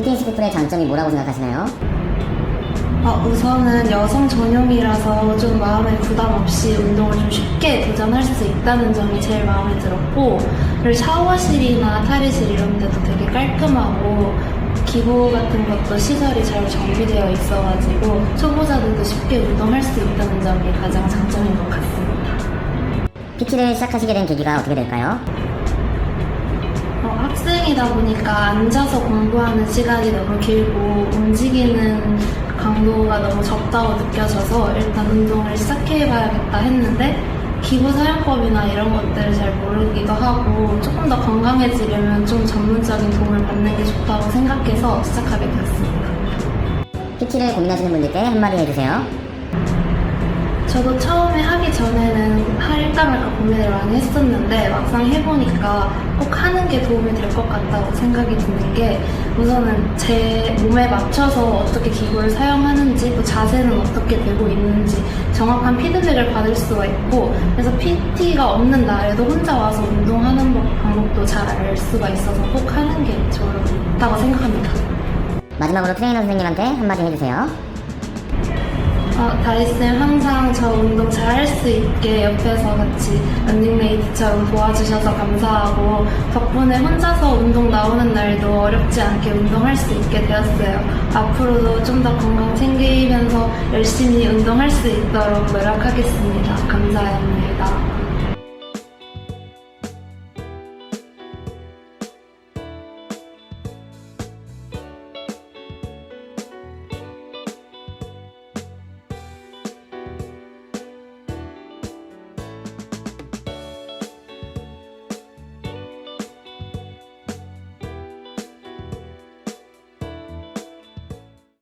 피트니스 피플의 장점이 뭐라고 생각하시나요? 어, 우선은 여성 전용이라서 좀 마음에 부담 없이 운동을 좀 쉽게 도전할 수 있다는 점이 제일 마음에 들었고 그리고 샤워실이나 탈의실 이런 데도 되게 깔끔하고 기구 같은 것도 시설이 잘 정비되어 있어가지고 초보자들도 쉽게 운동할 수 있다는 점이 가장 장점인 것 같습니다. PT를 시작하시게 된 계기가 어떻게 될까요? 어, 학생이다 보니까 앉아서 공부하는 시간이 너무 길고 움직이는 강도가 너무 적다고 느껴져서 일단 운동을 시작해봐야겠다 했는데 기구 사용법이나 이런 것들을 잘 모르기도 하고 조금 더 건강해지려면 좀 전문적인 도움을 받는 게 좋다고 생각해서 시작하게 되었습니다. PT를 고민하시는 분들께 한마디 해주세요. 저도 처음에 하기 전에는 할까 말까 고민을 많이 했었는데 막상 해보니까 꼭 하는 게 도움이 될 것 같다고 생각이 드는 게 우선은 제 몸에 맞춰서 어떻게 기구를 사용하는지 또 자세는 어떻게 되고 있는지 정확한 피드백을 받을 수가 있고 그래서 PT가 없는 날에도 혼자 와서 운동하는 법, 방법도 잘 알 수가 있어서 꼭 하는 게 좋다고 생각합니다. 마지막으로 트레이너 선생님한테 한마디 해주세요. 어, 다이쌤 항상 저 운동 잘 할 수 있게 옆에서 같이 런닝메이트처럼 도와주셔서 감사하고 덕분에 혼자서 운동 나오는 날도 어렵지 않게 운동할 수 있게 되었어요. 앞으로도 좀 더 건강 챙기면서 열심히 운동할 수 있도록 노력하겠습니다. 감사합니다.